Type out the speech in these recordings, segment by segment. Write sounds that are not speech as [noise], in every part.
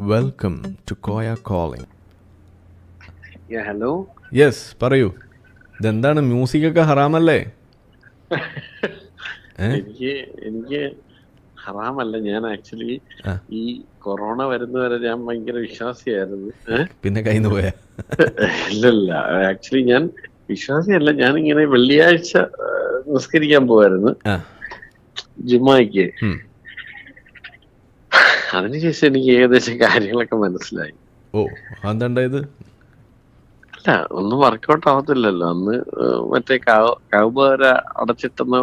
Welcome to Koya calling hello yes പറയൂ. ഇതെന്താണ് music ഒക്കെ ഹറാമല്ലേ? [laughs] എനിക്ക് എനിക്ക് ഹറാമല്ല. ഞാൻ ആക്ച്വലി. ഈ കൊറോണ വരുന്നവരെ ഞാൻ ഭയങ്കര വിശ്വാസിയായിരുന്നു? പിന്നെ കയ്യിൽ നിന്ന് പോയാ? [laughs] ഇല്ലല്ല. ആക്ച്വലി ഞാൻ വിശ്വാസിയല്ല. ഞാൻ ഇങ്ങനെ വെള്ളിയാഴ്ച നിസ്കരിക്കാൻ പോവായിരുന്നു. ജുമായിക്ക്. അതിനുശേഷം എനിക്ക് ഏകദേശം കാര്യങ്ങളൊക്കെ മനസ്സിലായി. ഓ അതെന്തായത് അല്ല ഒന്നും വർക്കൗട്ട് ആവത്തില്ലല്ലോ. അന്ന് മറ്റേ കൗബര അടച്ചിട്ടെന്ന്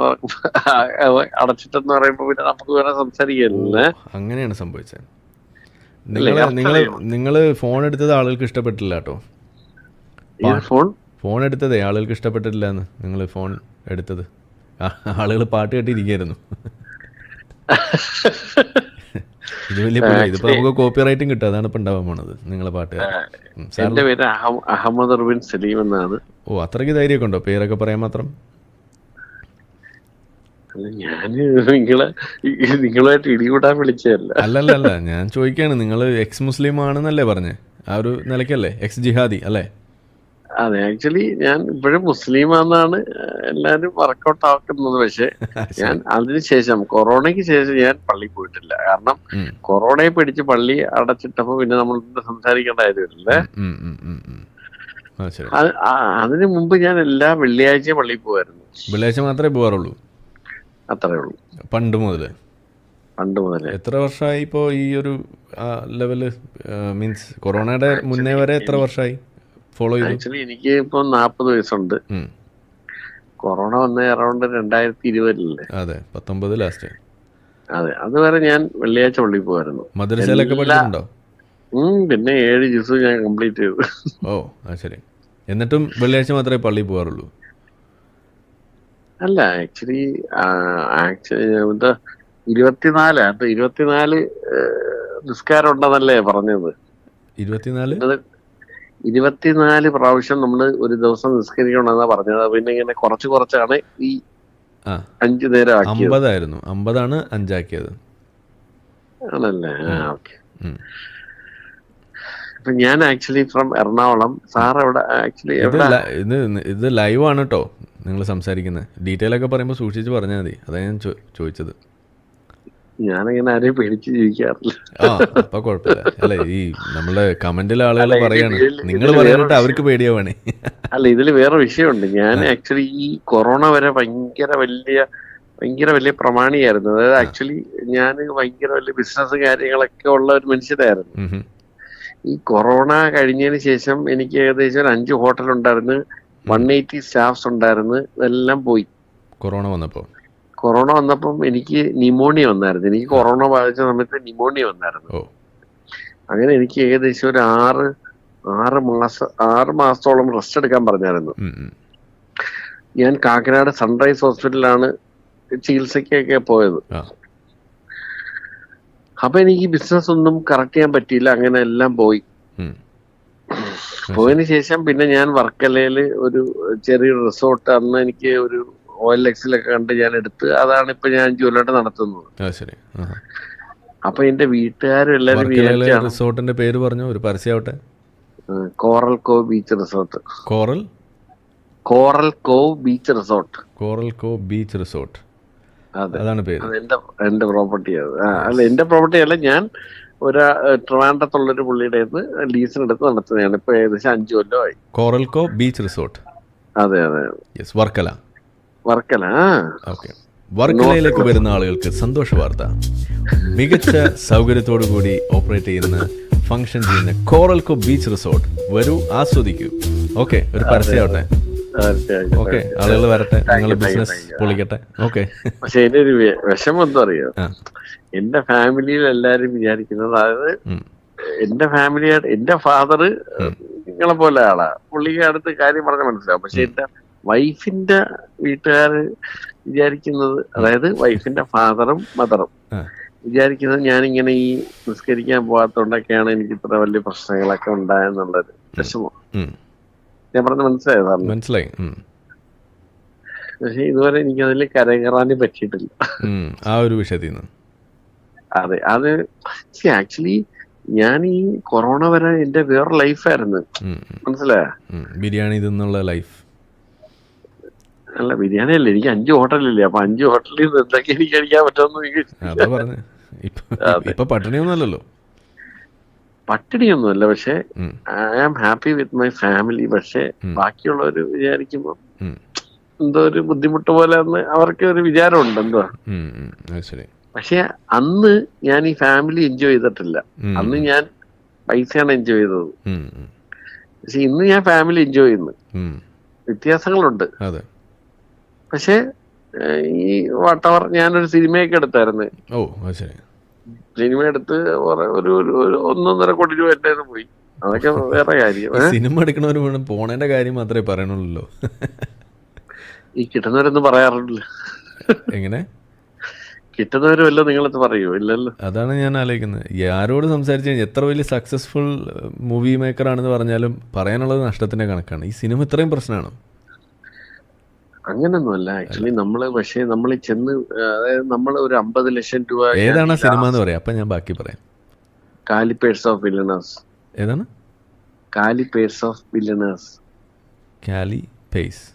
അടച്ചിട്ടെന്ന് പറയുമ്പോ പിന്നെ നമുക്ക് വേറെ സംസാരിക്കല്ലേ? അങ്ങനെയാണ് സംഭവിച്ചത്. നിങ്ങൾ നിങ്ങൾ നിങ്ങൾ നിങ്ങൾ ഫോൺ എടുത്തത് ആളുകൾക്ക് ഇഷ്ടപ്പെട്ടില്ല കേട്ടോ. ഫോൺ ഫോൺ എടുത്തതേ ആളുകൾക്ക് ഇഷ്ടപ്പെട്ടിട്ടില്ല എന്ന് നിങ്ങൾ ഫോൺ എടുത്തത് ആളുകൾ പാട്ട് കേട്ടിരിക്കായിരുന്നു. [laughs] ഇത് വലിയ ഇതിപ്പോ നമുക്ക് കോപ്പി റൈറ്റും കിട്ടും. അതാണ് ഇപ്പൊ ഉണ്ടാവാൻ പോണത്. നിങ്ങളെ പാട്ട്. എന്റെ പേര് അഹമ്മദ് അർബിൻ സലീം എന്നാണ്. ഓ അത്രയ്ക്ക് ധൈര്യമൊക്കെ ഉണ്ടോ? പേരൊക്കെ പറയാൻ മാത്രം? അല്ല ഞാൻ നിങ്ങളെ നിങ്ങളുമായിട്ട് ഇടികൂടാൻ വിളിച്ചതല്ല. അല്ലല്ല അല്ല ഞാൻ ചോദിക്കാണ്. നിങ്ങൾ എക്സ് മുസ്ലിം ആണെന്നല്ലേ പറഞ്ഞേ? ആ ഒരു നിലയ്ക്കല്ലേ? എക്സ് ജിഹാദി അല്ലേ? അതെ ആക്ച്വലി ഞാൻ ഇപ്പോഴും മുസ്ലിമാന്നാണ് എല്ലാരും വർക്കൗട്ട് ആക്കുന്നത്. പക്ഷെ [laughs] ഞാൻ അതിനുശേഷം കൊറോണയ്ക്ക് ശേഷം ഞാൻ പള്ളി പോയിട്ടില്ല. കാരണം കൊറോണയെ പിടിച്ച് പള്ളി അടച്ചിട്ടപ്പോ പിന്നെ നമ്മൾ സംസാരിക്കേണ്ട കാര്യമില്ലേ അതിനു മുമ്പ് ഞാൻ എല്ലാ വെള്ളിയാഴ്ച പള്ളിയിൽ പോവായിരുന്നു. വെള്ളിയാഴ്ച മാത്രമേ പോവാറുള്ളൂ? അത്രേ ഉള്ളൂ. പണ്ട് മുതൽ? പണ്ട് മുതലേ എത്ര വർഷമായി ഇപ്പോ ഈ ഒരു ലെവൽ മീൻസ് കൊറോണയുടെ മുന്നേ വരെ എത്ര വർഷമായി? ഫോളോ ചെയ്തു? ആക്ച്വലി എനിക്ക് ഇപ്പൊ നാപ്പത് വയസ്സുണ്ട്. കൊറോണ വന്ന അറൗണ്ട് രണ്ടായിരത്തി ഇരുപതിലല്ലേ അതെ പത്തൊമ്പത് ലാസ്റ്റ് അതെ അതുവരെ ഞാൻ വെള്ളിയാഴ്ച പള്ളി പോവായിരുന്നു. മദ്രസയിലൊക്കെ പഠിച്ചിട്ടുണ്ടോ? പിന്നെ ഏഴ് ജ്യൂസ് ഞാൻ കംപ്ലീറ്റ് ചെയ്തു. ഓ ആ ശരി. എന്നിട്ടും വെള്ളിയാഴ്ച മാത്രമേ പള്ളി പോകാറുള്ളൂ അല്ല ആക്ച്വലി ആക്ച്വലി എന്താ ഇരുപത്തിനാല് അത് ഇരുപത്തിനാല് നിസ്കാരം ഉണ്ടെന്നല്ലേ പറഞ്ഞത്. ഇരുപത്തിനാല്? ഇരുപത്തിനാല് പ്രാവശ്യം നമ്മൾ ഒരു ദിവസം നിസ്കരിക്കണമെന്നാ പറഞ്ഞത്. പിന്നെ ഇങ്ങനെ കുറച്ച് കുറച്ചാണ് ഈ അഞ്ചു നേരം അമ്പതായിരുന്നു. അമ്പതാണ് അഞ്ചാക്കിയത്. ആണല്ലേ? ഓക്കെ. ഞാൻ ആക്ച്വലി ഫ്രം എറണാകുളം. സാർ എവിടെ ആക്ച്വലി ഇത് ഇത് ലൈവ് ആണ് കേട്ടോ നിങ്ങൾ സംസാരിക്കുന്നത് ഡീറ്റെയിൽ ഒക്കെ പറയുമ്പോൾ സൂക്ഷിച്ച് പറഞ്ഞാൽ മതി. അതാണ് ഞാൻ ചോദിച്ചത്. ഞാനിങ്ങനെ ആരെയും പേടിച്ച് ജീവിക്കാറില്ല. ആ അപ്പൊ കുഴപ്പമില്ല. അല്ല ഈ നമ്മളെ കമന്റിലെ ആളുകൾ പറയാണ് നിങ്ങൾ പറയാനിട്ട് അവർക്ക് പേടിയാവണേ. അല്ല ഇതിൽ വേറെ വിഷയമുണ്ട്. ഞാൻ ആക്ച്വലി ഈ കൊറോണ വരെ ഭയങ്കര വലിയ ഭയങ്കര വലിയ പ്രമാണിയായിരുന്നു. അതായത് ആക്ച്വലി ഞാൻ ഭയങ്കര വലിയ ബിസിനസ് കാര്യങ്ങളൊക്കെ ഉള്ള ഒരു മനുഷ്യനായിരുന്നു ഈ കൊറോണ കഴിഞ്ഞതിന് ശേഷം എനിക്ക് ഏകദേശം ഒരു അഞ്ച് ഹോട്ടൽ ഉണ്ടായിരുന്നു. വൺ എയ്റ്റി സ്റ്റാഫ്സ് ഉണ്ടായിരുന്നു. ഇതെല്ലാം പോയി. കൊറോണ വന്നപ്പോ? കൊറോണ വന്നപ്പം എനിക്ക് ന്യൂമോണിയ വന്നായിരുന്നു. എനിക്ക് കൊറോണ ബാധിച്ച സമയത്ത് ന്യൂമോണിയ വന്നായിരുന്നു. അങ്ങനെ എനിക്ക് ഏകദേശം ഒരു ആറ് ആറ് മാസം ആറ് മാസത്തോളം റെസ്റ്റ് എടുക്കാൻ പറഞ്ഞായിരുന്നു. ഞാൻ കാക്കനാട് സൺറൈസ് ഹോസ്പിറ്റലിലാണ് ചികിത്സയ്ക്കൊക്കെ പോയത്. അപ്പൊ എനിക്ക് ബിസിനസ് ഒന്നും കറക്റ്റ് ചെയ്യാൻ പറ്റിയില്ല. അങ്ങനെ എല്ലാം പോയി. പോയതിനു ശേഷം പിന്നെ ഞാൻ വർക്കലയിൽ ഒരു ചെറിയൊരു റിസോർട്ട് അന്ന് എനിക്ക് ഒരു ഓയിൽ എക്സിലൊക്കെ കണ്ട് ഞാൻ എടുത്ത് അതാണ് ഇപ്പൊ ഞാൻ ജോലിയായിട്ട് നടത്തുന്നത്. അപ്പൊ എന്റെ വീട്ടുകാരും എല്ലാരും റിസോർട്ടിന്റെ പേര് പറഞ്ഞു? ഒരു പരസ്യമാവട്ടെ. Coral Co Beach Resort. Coral? Coral Co Beach Resort. Coral Co Beach Resort. അതെ. അതാണ് പേര്. എന്റെ എന്റെ പ്രോപ്പർട്ടി അല്ല എന്റെ പ്രോപ്പർട്ടി അല്ല ഞാൻ ഒരു ട്രിവാൻഡത്തുള്ളൊരു പുള്ളിയുടെ ലീസിന് എടുത്ത് നടത്തുന്നതാണ്. ഇപ്പൊ ഏകദേശം അഞ്ചു കൊല്ലമായി കോറൽ കോ ബീച്ച് റിസോർട്ട്. അതെ അതെ യെസ് വർക്കല. വർക്കല ഓക്കെ. വർക്കലയിലേക്ക് വരുന്ന ആളുകൾക്ക് സന്തോഷ വാർത്ത. മികച്ച സൗകര്യത്തോടു കൂടി ഓപ്പറേറ്റ് ചെയ്യുന്ന ഫംഗ്ഷൻ ചെയ്യുന്ന കോറൽകോ ബീച്ച് റിസോർട്ട്. വരൂ ആസ്വദിക്കൂ. ഓക്കെ ഒരു പരസ്യമാവട്ടെ. ഓക്കെ ആളുകൾ വരട്ടെ. നിങ്ങളുടെ ബിസിനസ് പൊളിക്കട്ടെ. ഓക്കെ. പക്ഷെ എന്റെ ഒരു വിഷമം എന്താ അറിയോ? എന്റെ ഫാമിലിയിൽ എല്ലാരും വിചാരിക്കുന്നത് അതായത് എന്റെ ഫാമിലിയായിട്ട് എന്റെ ഫാദർ നിങ്ങളെ പോലെ ആളാ. പുള്ളിക്ക് അടുത്ത് കാര്യം പറഞ്ഞ മനസ്സിലാവും. പക്ഷെ എന്റെ വൈഫിന്റെ വീട്ടുകാർ വിചാരിക്കുന്നത് അതായത് വൈഫിന്റെ ഫാദറും മദറും. വിചാരിക്കുന്നത് ഞാനിങ്ങനെ ഈ നിസ്കരിക്കാൻ പോകാത്തോണ്ടൊക്കെയാണ് എനിക്ക് ഇത്ര വലിയ പ്രശ്നങ്ങളൊക്കെ ഉണ്ടായെന്നുള്ളത്. വിഷമം. ഞാൻ പറഞ്ഞ മനസ്സിലായതാണ് മനസ്സിലായി. പക്ഷെ ഇതുവരെ എനിക്ക് അതിൽ കരകയറാനും പറ്റിയിട്ടില്ല ആ ഒരു വിഷയത്തിൽ നിന്ന്. അതെ അത് ആക്ച്വലി ഞാൻ ഈ കൊറോണ വരെ എന്റെ വേറെ ലൈഫായിരുന്നു. മനസ്സിലായ? ബിരിയാണി തിന്നുള്ള ലൈഫ്. അല്ല ബിരിയാണി അല്ലേ എനിക്ക് അഞ്ച് ഹോട്ടലില്ലേ? അപ്പൊ അഞ്ച് ഹോട്ടലിൽ നിന്ന് എന്തൊക്കെ എനിക്ക് കഴിക്കാൻ പറ്റുമെന്ന് ഇപ്പൊ പട്ടിണിയൊന്നുമല്ലല്ലോ. പട്ടിണിയൊന്നുമല്ല പക്ഷെ I am happy with my family. പക്ഷെ. ബാക്കിയുള്ളവർ വിചാരിക്കുമ്പോ എന്തോ ഒരു ബുദ്ധിമുട്ട് പോലെ എന്ന് അവർക്ക് ഒരു വിചാരമുണ്ട് എന്തോ പക്ഷെ അന്ന് ഞാൻ ഈ ഫാമിലി എൻജോയ് ചെയ്തിട്ടില്ല. അന്ന് ഞാൻ പൈസയാണ് എൻജോയ് ചെയ്തത്. പക്ഷെ ഇന്ന് ഞാൻ ഫാമിലി എൻജോയ് ചെയ്യുന്നു. വ്യത്യാസങ്ങളുണ്ട്. പക്ഷെ ഈ വട്ടവർ ഞാനൊരു സിനിമയൊക്കെ എടുത്തായിരുന്നു. ഓ ശരി. സിനിമ എടുത്ത് ഒരു ഒരു ഒന്നൊന്നര കോടി രൂപ എന്റെ പോയി. അതൊക്കെ വേറെ കാര്യം സിനിമ എടുക്കണവർ വേണം പോണേന്റെ കാര്യം മാത്രമേ പറയണുള്ളൂ ഈ കിട്ടുന്നവരൊന്നും പറയാറില്ല എങ്ങനെ? കിട്ടുന്നവരുമല്ലോ നിങ്ങളത് പറയൂ? ഇല്ലല്ലോ. അതാണ് ഞാൻ ആലോചിക്കുന്നത്. ആരോട് സംസാരിച്ചു എത്ര വലിയ സക്സസ്ഫുൾ മൂവി മേക്കർ ആണെന്ന് പറഞ്ഞാലും പറയാനുള്ളത് നഷ്ടത്തിന്റെ കണക്കാണ്. ഈ സിനിമ ഇത്രയും പ്രശ്നമാണ്? അങ്ങനൊന്നുമല്ല. ആക്ച്വലി നമ്മൾ പക്ഷേ നമ്മൾ ചെന്ന് അതായത് നമ്മൾ ഒരു അമ്പത് ലക്ഷം രൂപ ഏതാണ് സിനിമ എന്ന് പറയാം? അപ്പൊ ഞാൻ ബാക്കി പറയാം. കാലിപ്പേഴ്സ് ഓഫ് ബില്ലണേഴ്സ് ഏതാണ്? കാലിപ്പേഴ്സ് ഓഫ് ബില്ലണേഴ്സ് കാലി പേസ്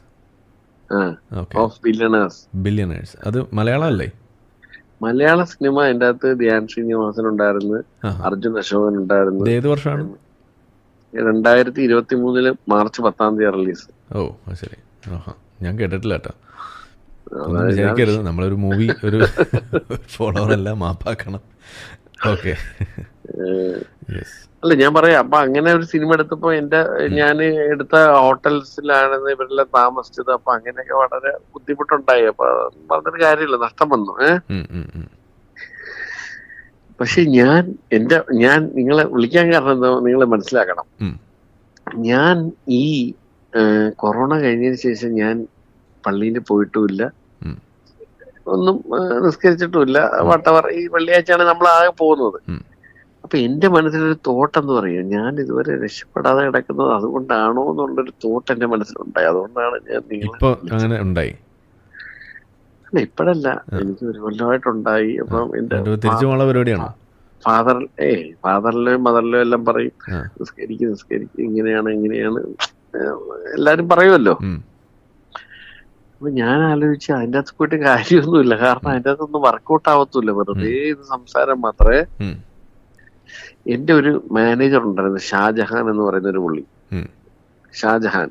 ഓഫ് ബില്ലണേഴ്സ് ബില്യണേഴ്സ് അത് മലയാളം അല്ലേ? മലയാള സിനിമ അതിന്റെ അകത്ത് ധ്യാൻ ശ്രീനിവാസൻ ഉണ്ടായിരുന്നു. അർജുൻ അശോകൻ ഉണ്ടായിരുന്നു. ഏത് വർഷമാണ്? രണ്ടായിരത്തി ഇരുപത്തി മൂന്നിൽ മാർച്ച് പത്താം തീയതി റിലീസ്. ഓ ശരി. ഞാൻ കേട്ടിട്ടില്ല കേട്ടോ. ഒന്നും വിചാരിക്കരുത്. നമ്മളൊരു മൂവി ഒരു [laughs] ഫോളോവർ എല്ലാം മാപ്പാക്കണം. ഓക്കെ അല്ല ഞാൻ പറയാം. അപ്പൊ അങ്ങനെ ഒരു സിനിമ എടുത്തപ്പോ എന്റെ ഞാൻ എടുത്ത ഹോട്ടൽസിലാണ് ഇവരെല്ലാം താമസിച്ചത്. അപ്പൊ അങ്ങനെയൊക്കെ വളരെ ബുദ്ധിമുട്ടുണ്ടായി. അപ്പൊ പറഞ്ഞൊരു കാര്യമില്ല. നഷ്ടം വന്നു. ഏഹ് പക്ഷെ ഞാൻ എന്റെ ഞാൻ നിങ്ങളെ വിളിക്കാൻ കാരണം എന്താ നിങ്ങളെ മനസ്സിലാക്കണം. ഞാൻ ഈ കൊറോണ കഴിഞ്ഞതിന് ശേഷം ഞാൻ പള്ളിയിൽ പോയിട്ടുമില്ല. ഒന്നും നിസ്കരിച്ചിട്ടുമില്ല. വട്ടവർ ഈ വെള്ളിയാഴ്ചയാണ് നമ്മൾ ആകെ പോകുന്നത്. അപ്പൊ എന്റെ മനസ്സിലൊരു തോട്ട് എന്ന് പറയും ഞാൻ ഇതുവരെ രക്ഷപ്പെടാതെ കിടക്കുന്നത് അതുകൊണ്ടാണോ എന്നുള്ളൊരു തോട്ട് എന്റെ മനസ്സിലുണ്ടായി. അതുകൊണ്ടാണ് ഞാൻ നിങ്ങളെ ഉണ്ടായി? അല്ല, ഇപ്പഴല്ല. എനിക്ക് ഒരു കൊല്ലമായിട്ടുണ്ടായി. അപ്പം എന്റെ പരിപാടിയാണോ? ഫാദർ ഏ ഫാദറിലെയും മദറിലെയും എല്ലാം പറയും. നിസ്കരിക്കും നിസ്കരിക്കും ഇങ്ങനെയാണ് ഇങ്ങനെയാണ്. എല്ലാരും പറയുമല്ലോ. അപ്പൊ ഞാൻ ആലോചിച്ച അതിന്റെ അകത്ത് പോയിട്ട് കാര്യമൊന്നുമില്ല. കാരണം അതിന്റെ അകത്തൊന്നും വർക്കൗട്ട് ആവത്തില്ല വെറുതെ ഇത് സംസാരം മാത്രമേ എന്റെ ഒരു മാനേജർ ഉണ്ടായിരുന്നു ഷാജഹാൻ എന്ന് പറയുന്ന ഒരു പുള്ളി. Shah Jahan.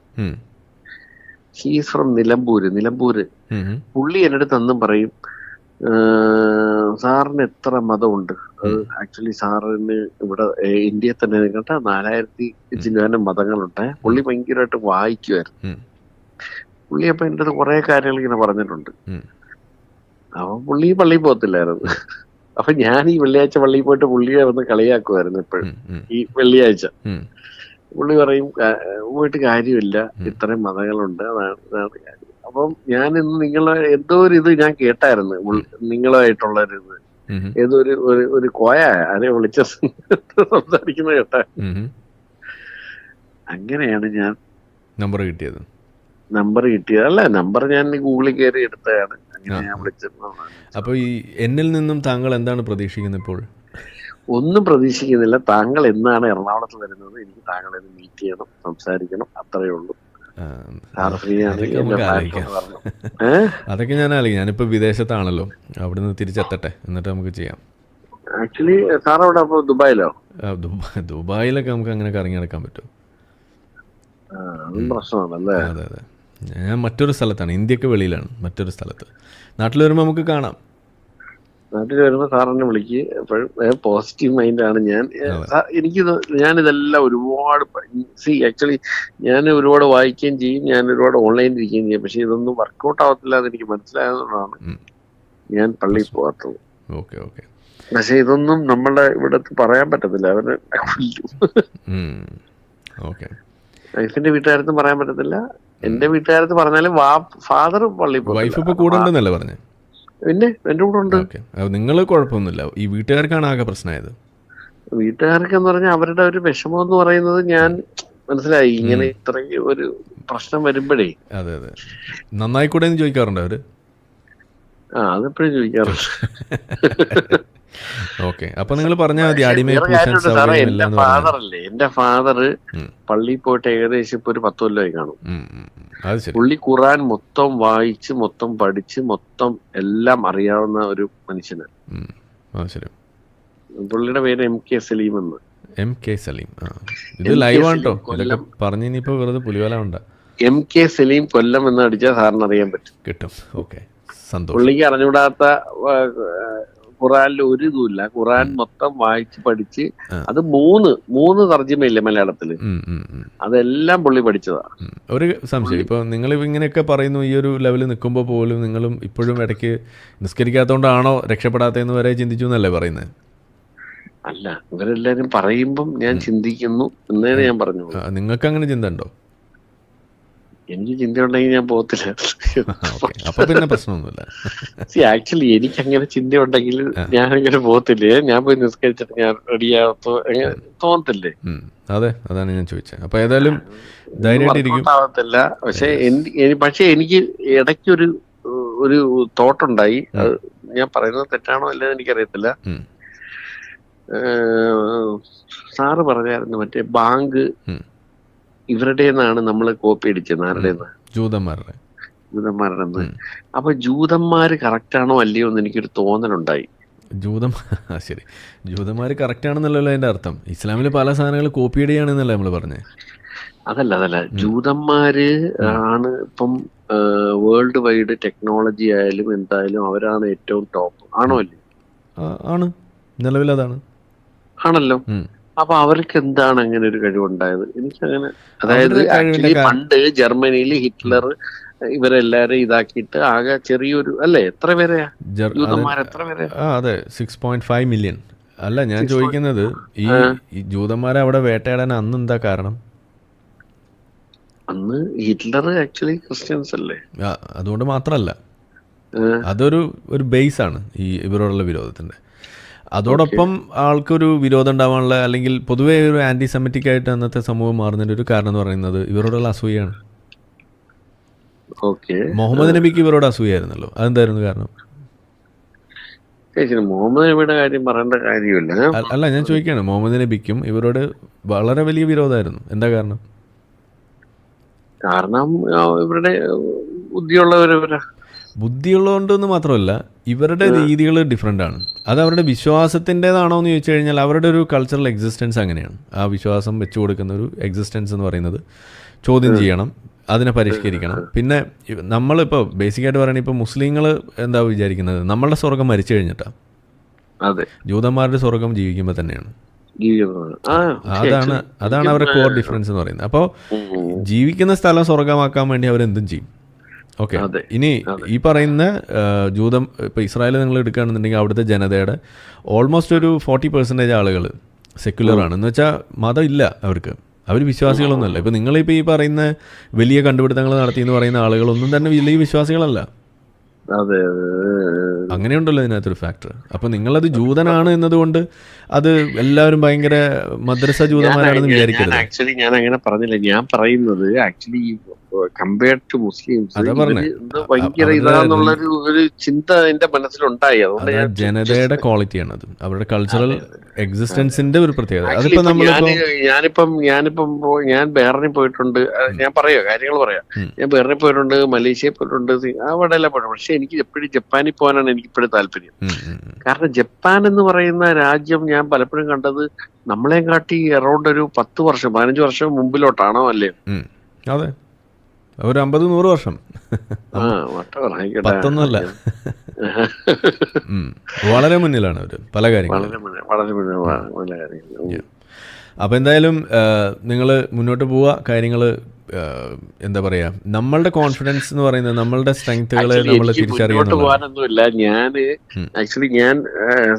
He's from Nilambur Nilambur. പുള്ളി എന്റെ അടുത്ത് അന്നും പറയും സാറിന് എത്ര മതമുണ്ട്? അത് ആക്ച്വലി സാറിന് ഇവിടെ ഇന്ത്യയിൽ തന്നെ നിൽക്കട്ടെ നാലായിരത്തി ചില്ലാനം മതങ്ങളുണ്ട്. പുള്ളി ഭയങ്കരമായിട്ട് വായിക്കുമായിരുന്നു. പുള്ളി അപ്പൊ എന്റെ അടുത്ത് കുറെ കാര്യങ്ങൾ ഇങ്ങനെ പറഞ്ഞിട്ടുണ്ട്. അപ്പൊ പുള്ളി പള്ളിയിൽ പോകത്തില്ലായിരുന്നു. അപ്പൊ ഞാൻ ഈ വെള്ളിയാഴ്ച പള്ളിയിൽ പോയിട്ട് പുള്ളിയെ വന്ന് കളിയാക്കുമായിരുന്നു എപ്പോഴും. ഈ വെള്ളിയാഴ്ച. പുള്ളി പറയും "കാ- പോയിട്ട് കാര്യമില്ല. ഇത്രയും മതങ്ങളുണ്ട്. അതാണ് ഇതാണ് കാര്യം. അപ്പം ഞാൻ ഇന്ന് നിങ്ങളെ എന്തോ ഒരു ഇത് ഞാൻ കേട്ടായിരുന്നു. നിങ്ങളായിട്ടുള്ള നിങ്ങളുമായിട്ടുള്ള ഒരു ഇത്. ഏതോ ഒരു ഒരു ഒരു കോയ ആരെ വിളിച്ച സംസാരിക്കുന്ന കേട്ടാ. അങ്ങനെയാണ് ഞാൻ നമ്പർ കിട്ടിയത്. നമ്പർ കിട്ടിയത്. അല്ല നമ്പർ ഞാൻ ഗൂഗിളിൽ കയറി എടുത്തതാണ്. അങ്ങനെ ഞാൻ വിളിച്ചിരുന്നത് അപ്പോൾ ഈ എന്നിൽ നിന്നും താങ്കൾ എന്താണ് പ്രതീക്ഷിക്കുന്നത് ഇപ്പോൾ? ഒന്നും പ്രതീക്ഷിക്കുന്നില്ല. താങ്കൾ എന്നാണ് എറണാകുളത്ത് വരുന്നത്. എനിക്ക് താങ്കളെ മീറ്റ് ചെയ്യണം സംസാരിക്കണം. അത്രയേ ഉള്ളൂ. അതൊക്കെ ഞാൻ ആലോചിക്കും. ഞാനിപ്പോ വിദേശത്താണല്ലോ. അവിടുന്ന് തിരിച്ചെത്തട്ടെ. എന്നിട്ട് നമുക്ക് ചെയ്യാം. ആക്ച്വലി സാർ അവിടെ അപ്പൊ ദുബായിലോ? ദുബായിലൊക്കെ നമുക്ക് അങ്ങനെ കറങ്ങി നടക്കാൻ പറ്റും. പ്രശ്നമാണല്ലേ? അതെ അതെ. ഞാൻ മറ്റൊരു സ്ഥലത്താണ്. ഇന്ത്യയ്ക്ക് വെളിയിലാണ് മറ്റൊരു സ്ഥലത്ത്. നാട്ടിൽ വരുമ്പോൾ നമുക്ക് കാണാം. നാട്ടിൽ വരുമ്പോ സാറിനെ വിളിക്ക്. എപ്പോഴും പോസിറ്റീവ് മൈൻഡ് ആണ് ഞാൻ. എനിക്ക് ഞാൻ ഇതെല്ലാം ഞാനിതെല്ലാം ഒരുപാട് സി ആക്ച്വലി ഞാൻ ഒരുപാട് വായിക്കുകയും ചെയ്യും. ഞാൻ ഒരുപാട് ഓൺലൈനിൽ ഇരിക്കുകയും ചെയ്യും. പക്ഷെ ഇതൊന്നും വർക്കൗട്ട് ആവത്തില്ല എന്ന് എനിക്ക് മനസ്സിലായതുകൊണ്ടാണ്. ഞാൻ പള്ളിയിൽ പോകാത്തത്. Okay okay. പക്ഷെ ഇതൊന്നും നമ്മളുടെ ഇവിടെ പറയാൻ പറ്റത്തില്ല. അവന് ഓക്കെ. വീട്ടുകാരത്തും പറയാൻ പറ്റത്തില്ല. എന്റെ വീട്ടുകാരത്ത് പറഞ്ഞാലും വാ ഫാദർ പള്ളി വൈഫ് ഇപ്പൊ കൂടെ ഉണ്ടെന്നല്ലേ പറഞ്ഞു? പിന്നെ എന്റെ കൂടെ ഉണ്ട്. നിങ്ങൾ കുഴപ്പമൊന്നുമില്ല. ഈ വീട്ടുകാർക്കാണ് ആകെ പ്രശ്നമായത്. വീട്ടുകാർക്ക് എന്ന് പറഞ്ഞാൽ അവരുടെ ഒരു വിഷമം എന്ന് പറയുന്നത് ഞാൻ മനസ്സിലായി. ഇങ്ങനെ ഇത്രയും ഒരു പ്രശ്നം വരുമ്പോഴേ. അതെ അതെ. നന്നായി കൂടെ എന്ന് ചോദിക്കാറുണ്ട് അവർ? ആ അതെപ്പോഴും ചോദിക്കാറുണ്ട്. [laughs] ഓക്കെ. അപ്പൊ നിങ്ങൾ പറഞ്ഞാൽ മതി സൗകര്യമില്ല എന്റെ ഫാദർ അല്ലേ എന്റെ ഫാദർ. പള്ളിയിൽ പോയിട്ട് ഏകദേശം ഇപ്പൊ ഒരു പത്ത് കൊല്ലമായി കാണും. പുള്ളി ഖുറാൻ മൊത്തം വായിച്ച് മൊത്തം പഠിച്ച് മൊത്തം എല്ലാം അറിയാവുന്ന ഒരു മനുഷ്യനാണ് പുള്ളിയുടെ പേര് എം കെ സലീം എന്ന്. എം കെ സലീം ഇത് ലൈവ് ആണ് കേട്ടോ ഇതൊക്കെ. പറഞ്ഞു ഇനിയിപ്പോ വെറുതെ പുലിവല ഉണ്ട എം കെ സലീം കൊല്ലം എന്ന് അടിച്ചാൽ സാറിന് അറിയാൻ പറ്റും. കിട്ടും. ഓക്കെ. പുള്ളിക്ക് അറിഞ്ഞുകൂടാത്ത ഖുറാനിൽ ഒരു ഇതുമില്ല. ഖുറാൻ മൊത്തം വായിച്ച് പഠിച്ച് അത് മൂന്ന് മൂന്ന് തർജമയില്ലേ ഉം, അതെല്ലാം പുള്ളി പഠിച്ചതാ. ഒരു സംശയം. ഇപ്പൊ നിങ്ങൾ ഇങ്ങനെയൊക്കെ പറയുന്നു ഈ ഒരു ലെവലിൽ നിൽക്കുമ്പോൾ പോലും നിങ്ങളും ഇപ്പോഴും ഇടയ്ക്ക് നിസ്കരിക്കാത്തതുകൊണ്ടാണോ രക്ഷപ്പെടാത്തതെന്ന് വരെ ചിന്തിച്ചു എന്നല്ലേ പറയുന്നത് അല്ല ഇവരെല്ലാരും പറയുമ്പം ഞാൻ ചിന്തിക്കുന്നു എന്നേ ഞാൻ പറഞ്ഞു നിങ്ങൾക്ക് അങ്ങനെ ചിന്ത ഉണ്ടോ? എനിക്ക് ചിന്തയുണ്ടെങ്കിൽ ഞാൻ പോകത്തില്ല. അപ്പൊ പിന്നെ പ്രശ്നമൊന്നുമില്ല. ആക്ച്വലി എനിക്ക് അങ്ങനെ ചിന്തയുണ്ടെങ്കിൽ ഞാൻ ഇങ്ങനെ പോകത്തില്ലേ. ഞാൻ പോയി നിസ്കരിച്ചിട്ട് ഞാൻ റെഡിയാകത്തോ എങ്ങനെ തോന്നത്തില്ലേ. അതെ അതാണ് ഞാൻ ചോദിച്ചത് അപ്പൊ ഏതായാലും ധൈര്യമായിട്ടിരിക്കും. പക്ഷെ പക്ഷെ എനിക്ക് ഇടയ്ക്കൊരു ഒരു ഒരു തോട്ടുണ്ടായി ഞാൻ പറയുന്നത് തെറ്റാണോ അല്ലെന്ന് എനിക്കറിയത്തില്ല. സാറ് പറഞ്ഞായിരുന്നു മറ്റേ ബാങ്ക്. ഇവരുടെ നിന്നാണ് നമ്മൾ കോപ്പി അടിച്ചത് ആരുടെ ജൂതന്മാരുടെ. ജൂതന്മാരുടെ. അപ്പൊ ജൂതന്മാര് കറക്റ്റ് ആണോ അല്ലയോ എന്ന് എനിക്കൊരു തോന്നലുണ്ടായി. ജൂതം ശരി. ജൂതന്മാർ കറക്റ്റ് ആണെന്നല്ലല്ലോ അതിന്റെ അർത്ഥം. ഇസ്ലാമിൽ പല സാധനങ്ങൾ കോപ്പി ചെയ്യുകയാണെന്നല്ലേ നമ്മൾ പറഞ്ഞത് അതല്ല അതല്ല. ജൂതന്മാര് ആണ് ഇപ്പം വേൾഡ് വൈഡ് ടെക്നോളജി ആയാലും എന്തായാലും അവരാണ് ഏറ്റവും ടോപ്പ് ആണോ അല്ലേ ആണ്. നിലവിൽ അതാണ്. ആണല്ലോ. അപ്പൊ അവർക്ക് എന്താണ് അങ്ങനെ ഒരു കഴിവുണ്ടായത്? എനിക്കങ്ങനെ അതായത് ആക്ച്വലി പണ്ട് ജർമ്മനിയിൽ ഹിറ്റ്ലർ ഇവരെല്ലാരും ഇതാക്കിയിട്ട് ആകെ ചെറിയൊരു അല്ലേ? എത്ര പേരെയാ? എത്ര പേരെ അതെ. സിക്സ് പോയിന്റ് ഫൈവ് മില്യൺ അല്ല ഞാൻ ചോദിക്കുന്നത് ഈ ജൂതന്മാരെ അവിടെ വേട്ടയാടാൻ അന്ന് എന്താ കാരണം? അന്ന് ഹിറ്റ്ലർ ആക്ച്വലി ക്രിസ്ത്യൻസ് അല്ലേ? അതുകൊണ്ട് മാത്രമല്ല അതൊരു ഒരു ബേസ് ആണ് ഈ ഇവരോടുള്ള വിരോധത്തിന്റെ അതോടൊപ്പം ആൾക്കൊരു വിരോധം ഉണ്ടാവാനുള്ള അല്ലെങ്കിൽ പൊതുവേ ഒരു ആന്റി സെമിറ്റിക് ആയിട്ട് അന്നത്തെ സമൂഹം മാറുന്നതിന്റെ ഒരു കാരണം എന്ന് പറയുന്നത് ഇവരോടുള്ള അസൂയാണ് മുഹമ്മദ് നബിക്ക് ഇവരോട് അസൂയായിരുന്നല്ലോ. അതെന്തായിരുന്നു കാരണം? മുഹമ്മദ് നബിയുടെ കാര്യം പറയേണ്ട കാര്യമില്ല. അല്ല ഞാൻ ചോദിക്കുകയാണ് മുഹമ്മദ് നബിക്കും ഇവരോട് വളരെ വലിയ വിരോധമായിരുന്നു. എന്താ കാരണം? കാരണം ഇവരുടെ ബുദ്ധിയുള്ളവരവരാ ബുദ്ധിയുള്ളതുകൊണ്ടെന്ന് മാത്രമല്ല ഇവരുടെ രീതികൾ ഡിഫറെന്റ് ആണ്. അത് അവരുടെ വിശ്വാസത്തിന്റെതാണോ എന്ന് ചോദിച്ചു കഴിഞ്ഞാൽ അവരുടെ ഒരു കൾച്ചറൽ എക്സിസ്റ്റൻസ് അങ്ങനെയാണ്. ആ വിശ്വാസം വെച്ചു കൊടുക്കുന്ന ഒരു എക്സിസ്റ്റൻസ് എന്ന് പറയുന്നത് ചോദ്യം ചെയ്യണം അതിനെ പരിഷ്കരിക്കണം. പിന്നെ നമ്മളിപ്പോൾ ബേസിക്കായിട്ട് പറയുന്നത് ഇപ്പോൾ മുസ്ലിങ്ങൾ എന്താ വിചാരിക്കുന്നത്? നമ്മളുടെ സ്വർഗം മരിച്ചു കഴിഞ്ഞിട്ടാണ് ജൂതന്മാരുടെ സ്വർഗം ജീവിക്കുമ്പോൾ തന്നെയാണ്. അതാണ് അതാണ് അവരുടെ കോർ ഡിഫറൻസ് എന്ന് പറയുന്നത്. അപ്പോൾ ജീവിക്കുന്ന സ്ഥലം സ്വർഗമാക്കാൻ വേണ്ടി അവരെന്തും ചെയ്യും? ഓക്കെ. ഇനി ഈ പറയുന്ന ജൂതം ഇപ്പോൾ ഇസ്രായേൽ നിങ്ങൾ എടുക്കുകയാണെന്നുണ്ടെങ്കിൽ അവിടുത്തെ ജനതയുടെ ഓൾമോസ്റ്റ് ഒരു ഫോർട്ടി പെർസെന്റേജ് ആളുകൾ സെക്യുലറാണ് എന്ന് വെച്ചാൽ മതം ഇല്ല അവർക്ക്. അവർ വിശ്വാസികളൊന്നുമല്ല. ഇപ്പോൾ നിങ്ങളിപ്പോൾ ഈ പറയുന്ന വലിയ കണ്ടുപിടുത്തങ്ങൾ നടത്തി എന്ന് പറയുന്ന ആളുകളൊന്നും തന്നെ വലിയ വിശ്വാസികളല്ല. അതെ അങ്ങനെയുണ്ടല്ലോ ഇതിനകത്തൊരു ഫാക്ടർ അപ്പൊ നിങ്ങളത് ജൂതനാണ് എന്നതുകൊണ്ട് അത് എല്ലാവരും ഭയങ്കര മദ്രസ ജൂതന്മാരാണെന്ന് വിചാരിക്കരുത്. ആക്ച്വലി ഞാൻ അങ്ങനെ പറഞ്ഞില്ല. ഞാൻ പറയുന്നത് ആക്ച്വലി കമ്പയർഡ് ടു മുസ്ലിംസ്. ഭയങ്കര ഇതാന്നുള്ളൊരു ഒരു ചിന്ത എന്റെ മനസ്സിലുണ്ടായി. അതുകൊണ്ട് ജനതയുടെ ക്വാളിറ്റിയാണ് അത് അവരുടെ കൾച്ചറൽ എക്സിസ്റ്റൻസിന്റെ ഒരു പ്രത്യേകത. അതിപ്പോ നമ്മൾ ഞാനിപ്പം ഞാനിപ്പം ഞാൻ ബെഹറിനിൽ പോയിട്ടുണ്ട്. ഞാൻ പറയാ കാര്യങ്ങൾ പറയാം. ഞാൻ ബെഹറിനിൽ പോയിട്ടുണ്ട് മലേഷ്യയിൽ പോയിട്ടുണ്ട് അവിടെ എല്ലാം പോയിട്ടുണ്ട്. പക്ഷെ എനിക്ക് എപ്പോഴും ജപ്പാനിൽ പോകാനാണ് എനിക്ക് ഇപ്പോഴും താല്പര്യം. കാരണം ജപ്പാൻ എന്ന് പറയുന്ന രാജ്യം ഞാൻ പലപ്പോഴും കണ്ടത് നമ്മളെ കാട്ടി അറൗണ്ട് ഒരു പത്ത് വർഷം പതിനഞ്ച് വർഷം മുമ്പിലോട്ടാണോ അല്ലേ? അതെ. ഒരു അമ്പത് നൂറ് വർഷം. പത്തൊന്നുമല്ല. വളരെ മുന്നിലാണ് അവർ പല കാര്യങ്ങളും. വളരെ. അപ്പോൾ എന്തായാലും നിങ്ങൾ മുന്നോട്ട് പോവുക. കാര്യങ്ങൾ എന്താ പറയാ നമ്മളുടെ കോൺഫിഡൻസ് എന്ന് പറയുന്നത് നമ്മളുടെ സ്ട്രെങ്ത്തുകളെ നമ്മൾ എനിക്ക് ഞാൻ ആക്ച്വലി ഞാൻ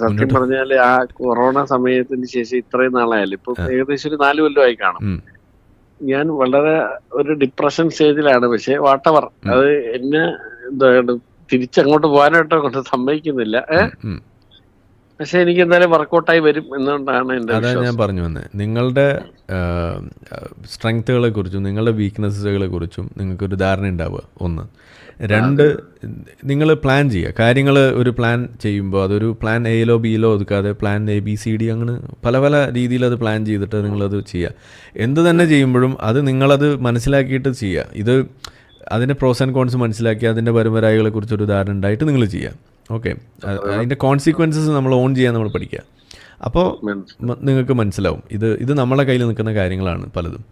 സത്യം പറഞ്ഞാൽ പറഞ്ഞാൽ ആ കൊറോണ സമയത്തിന് ശേഷം ഇത്രയും നാളായാലും ഇപ്പൊ ഏകദേശം ഒരു നാല് കൊല്ലമായി കാണും. ഞാൻ വളരെ ഒരു ഡിപ്രഷൻ സ്റ്റേജിലാണ് പക്ഷെ വാട്ടവർ അത് എന്നെ എന്താ തിരിച്ചങ്ങോട്ട് പോകാനായിട്ടോ കൊണ്ട് സമ്മതിക്കുന്നില്ല. പക്ഷെ എനിക്ക് എന്തായാലും വർക്കൗട്ടായി വരും എന്നുകൊണ്ടാണ് എന്റെ അതാണ് ഞാൻ പറഞ്ഞു വന്നത് നിങ്ങളുടെ സ്ട്രെങ്ത്തുകളെ കുറിച്ചും നിങ്ങളുടെ വീക്ക്നെസ്സുകളെ കുറിച്ചും നിങ്ങൾക്കൊരു ധാരണ ഉണ്ടാവുക. ഒന്ന്. രണ്ട് നിങ്ങൾ പ്ലാൻ ചെയ്യുക. കാര്യങ്ങൾ ഒരു പ്ലാൻ ചെയ്യുമ്പോൾ അതൊരു പ്ലാൻ എയിലോ ബിയിലോ ഒതുക്കാതെ plan A B C D അങ്ങനെ പല പല രീതിയിൽ അത് പ്ലാൻ ചെയ്തിട്ട് നിങ്ങളത് ചെയ്യുക. എന്ത് തന്നെ ചെയ്യുമ്പോഴും അത് നിങ്ങളത് മനസ്സിലാക്കിയിട്ട് ചെയ്യുക. ഇത് അതിന്റെ പ്രോസ് ആൻഡ് കോൺസ് മനസ്സിലാക്കി അതിന്റെ പരമ്പരായികളെ കുറിച്ചൊരു ധാരണ ഉണ്ടായിട്ട് നിങ്ങൾ ചെയ്യാം. ഓക്കെ അതിന്റെ കോൺസിക്വൻസസ് നമ്മൾ ഓൺ ചെയ്യാൻ നമ്മൾ പഠിക്കുക അപ്പോൾ നിങ്ങൾക്ക് മനസ്സിലാവും. ഇത് ഇത് നമ്മളെ കയ്യിൽ നിൽക്കുന്ന കാര്യങ്ങളാണ് പലതും.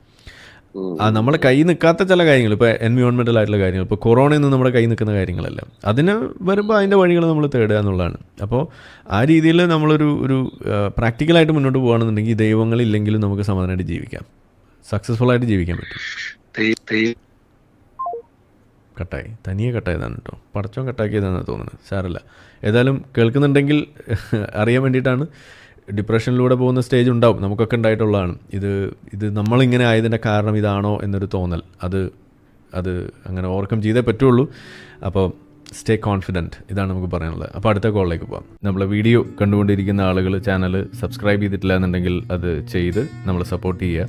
ആ നമ്മളെ കയ്യിൽ നിൽക്കാത്ത ചില കാര്യങ്ങൾ ഇപ്പോൾ എൻവയോൺമെന്റൽ ആയിട്ടുള്ള കാര്യങ്ങൾ ഇപ്പോൾ കൊറോണയിൽ നിന്ന് നമ്മുടെ കയ്യിൽ നിൽക്കുന്ന കാര്യങ്ങളല്ല. അതിന് വരുമ്പോൾ അതിന്റെ വഴികൾ നമ്മൾ തേടുക എന്നുള്ളതാണ്. അപ്പോൾ ആ രീതിയിൽ നമ്മളൊരു ഒരു പ്രാക്ടിക്കലായിട്ട് മുന്നോട്ട് പോകുകയാണെന്നുണ്ടെങ്കിൽ ദൈവങ്ങളില്ലെങ്കിലും നമുക്ക് സമാധാനമായിട്ട് ജീവിക്കാം. സക്സസ്ഫുൾ ആയിട്ട് ജീവിക്കാൻ പറ്റും. കട്ടായി. തനിയെ കട്ടായതാണ് കേട്ടോ പടച്ചോൻ കട്ടാക്കിയതാണെന്ന് തോന്നുന്നത്. സാരല്ല. ഏതായാലും കേൾക്കുന്നുണ്ടെങ്കിൽ [laughs] അറിയാൻ വേണ്ടിയിട്ടാണ് ഡിപ്രഷനിലൂടെ പോകുന്ന സ്റ്റേജ് ഉണ്ടാവും. നമുക്കൊക്കെ ഉണ്ടായിട്ടുള്ളതാണ്. ഇത് ഇത് നമ്മളിങ്ങനെ ആയതിന്റെ കാരണം ഇതാണോ എന്നൊരു തോന്നൽ. അത് അത് അങ്ങനെ ഓവർകം ചെയ്തേ പറ്റുള്ളൂ. അപ്പോൾ സ്റ്റേ കോൺഫിഡന്റ് ഇതാണ് നമുക്ക് പറയാനുള്ളത്. അപ്പോൾ അടുത്ത കോളിലേക്ക് പോകാം നമ്മളെ വീഡിയോ കണ്ടുകൊണ്ടിരിക്കുന്ന ആളുകൾ ചാനൽ സബ്സ്ക്രൈബ് ചെയ്തിട്ടില്ല എന്നുണ്ടെങ്കിൽ അത് ചെയ്ത് നമ്മളെ സപ്പോർട്ട് ചെയ്യുക.